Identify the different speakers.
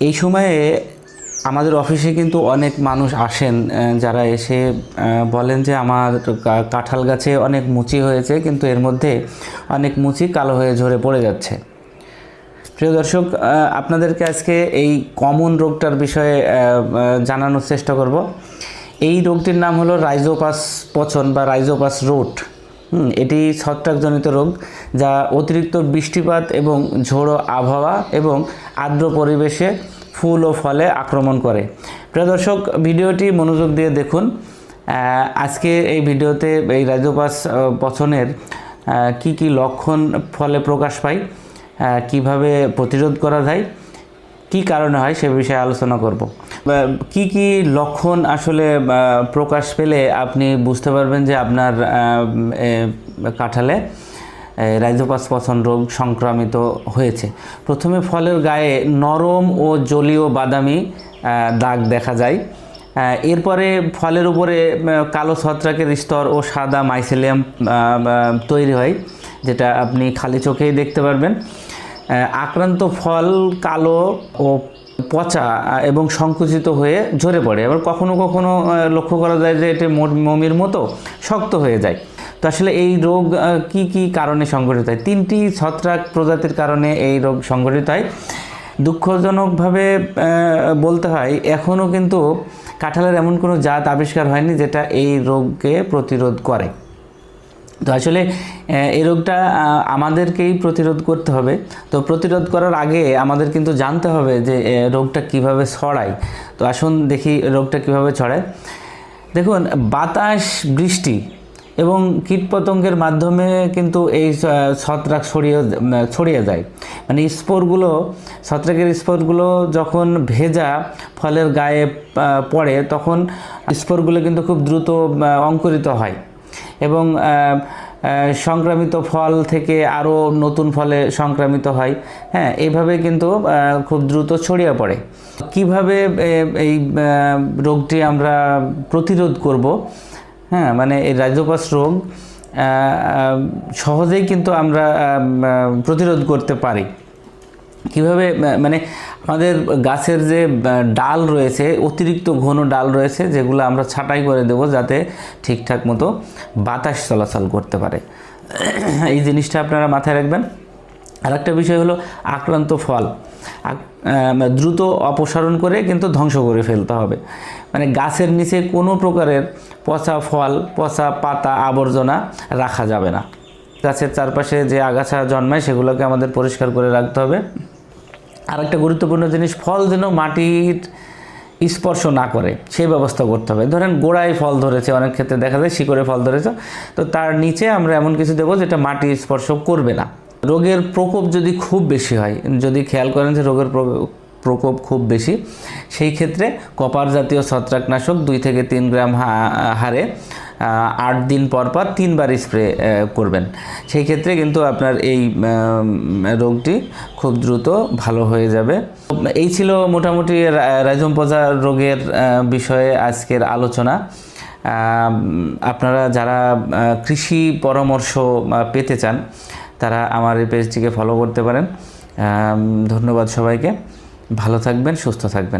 Speaker 1: এই সময়ে আমাদের অফিসে কিন্তু অনেক মানুষ আসেন যারা এসে বলেন যে আমার কাঁঠাল গাছে অনেক মুচি হয়েছে, কিন্তু এর মধ্যে অনেক মুচি কালো হয়ে ঝরে পড়ে যাচ্ছে। প্রিয় দর্শক আপনাদেরকে আজকে এই কমন রোগটার বিষয়ে জানানোর চেষ্টা করব। এই রোগটির নাম হলো রাইজোপাস পচন বা রাইজোপাস রোট। এটি ছত্রাকজনিত রোগ যা অতিরিক্ত বৃষ্টিপাত এবং ঝোড়ো আবহাওয়া এবং আর্দ্র পরিবেশে ফুল ও ফলে আক্রমণ করে। প্রিয় দর্শক ভিডিওটি মনোযোগ দিয়ে দেখুন। আজকে এই ভিডিওতে এই পচনের আহ, কি কি লক্ষণ ফলে প্রকাশ পায় কীভাবে প্রতিরোধ করা যায় কি কারণে হয় সে বিষয়ে আলোচনা করব। কি কি লক্ষণ আসলে প্রকাশ পেলে আপনি বুঝতে পারবেন যে আপনার কাঁঠালে রাইজোপাস পছন রোগ সংক্রামিত হয়েছে। প্রথমে ফলের গায়ে নরম ও জলীয় বাদামি দাগ দেখা যায়। এরপরে ফলের উপরে কালো ছত্রাকের স্তর ও সাদা মাইসেলিয়াম তৈরি হয়, যেটা আপনি খালি চোখেই দেখতে পারবেন। আক্রান্ত ফল কালো ও পচা এবং সংকুচিত হয়ে ঝরে পড়ে। আবার কখনো কখনো লক্ষ্য করা যায় যে এটি মমির মতো শক্ত হয়ে যায়। তো আসলে এই রোগ কি কি কারণে সংঘটিত হয়? তিনটি ছত্রাক প্রজাতির কারণে এই রোগ সংঘটিত হয়। দুঃখজনকভাবে বলতে হয় এখনও কিন্তু কাঁঠালের এমন কোনো জাত আবিষ্কার হয়নি যেটা এই রোগকে প্রতিরোধ করে। তো আসলে এই রোগটা আমাদেরকেই প্রতিরোধ করতে হবে। তো প্রতিরোধ করার আগে আমাদের কিন্তু জানতে হবে যে রোগটা কীভাবে ছড়ায়। তো আসুন দেখি রোগটা কীভাবে ছড়ায়। দেখুন, বাতাস, বৃষ্টি এবং কীটপতঙ্গের মাধ্যমে কিন্তু এই ছত্রাক ছড়িয়ে ছড়িয়ে যায়। মানে স্পোরগুলো, ছত্রাকের স্পোরগুলো যখন ভেজা ফলের গায়ে পড়ে, তখন স্পোরগুলো কিন্তু খুব দ্রুত অঙ্কুরিত হয়। এবং সংক্রামিত ফল থেকে আরও নতুন ফলে সংক্রামিত হয়। হ্যাঁ এইভাবে কিন্তু খুব দ্রুত ছড়িয়ে পড়ে। কীভাবে এই রোগটি আমরা প্রতিরোধ করব? হ্যাঁ মানে এই রাইজোপাস রোগ সহজেই কিন্তু আমরা প্রতিরোধ করতে পারি। কীভাবে মানে আমাদের গাছের যে ডাল রয়েছে, অতিরিক্ত ঘন ডাল রয়েছে, যেগুলো আমরা ছাঁটাই করে দেব যাতে ঠিকঠাক মতো বাতাস চলাচল করতে পারে। এই জিনিসটা আপনারা মাথায় রাখবেন। আর একটা বিষয় হলো আক্রান্ত ফল। দ্রুত অপসারণ করে কিন্তু ধ্বংস করে ফেলতে হবে। মানে গাছের নিচে কোনো প্রকারের পচা ফল, পচা পাতা, আবর্জনা রাখা যাবে না। গাছের চারপাশে যে আগাছা জন্মায় সেগুলোকে আমাদের পরিষ্কার করে রাখতে হবে। আর একটা গুরুত্বপূর্ণ জিনিস, ফল যেন মাটির স্পর্শ না করে, সেই ব্যবস্থা করতে হবে। ধরেন গোড়ায় ফল ধরেছে, অনেক ক্ষেত্রে দেখা যায় শিকড়ে ফল ধরেছে, তো তার নিচে আমরা এমন কিছু দেবো যেটা মাটি স্পর্শ করবে না। রোগের প্রকোপ যদি খুব বেশি হয়, যদি খেয়াল করেন যে রোগের প্র- প্রকোপ খুব বেশি, সেই ক্ষেত্রে কপার জাতীয় ছত্রাকনাশক দুই থেকে তিন গ্রাম হারে আট দিন পর পর তিনবার স্প্রে করবেন। সেই ক্ষেত্রে কিন্তু আপনার এই রোগটি খুব দ্রুত ভালো হয়ে যাবে। এই ছিল মোটামুটি রাইজোমপোজা রোগের বিষয়ে আজকের আলোচনা। আপনারা যারা কৃষি পরামর্শ পেতে চান, তারা আমার এই পেজটিকে ফলো করতে পারেন। ধন্যবাদ সবাইকে। ভালো থাকবেন, সুস্থ থাকবেন।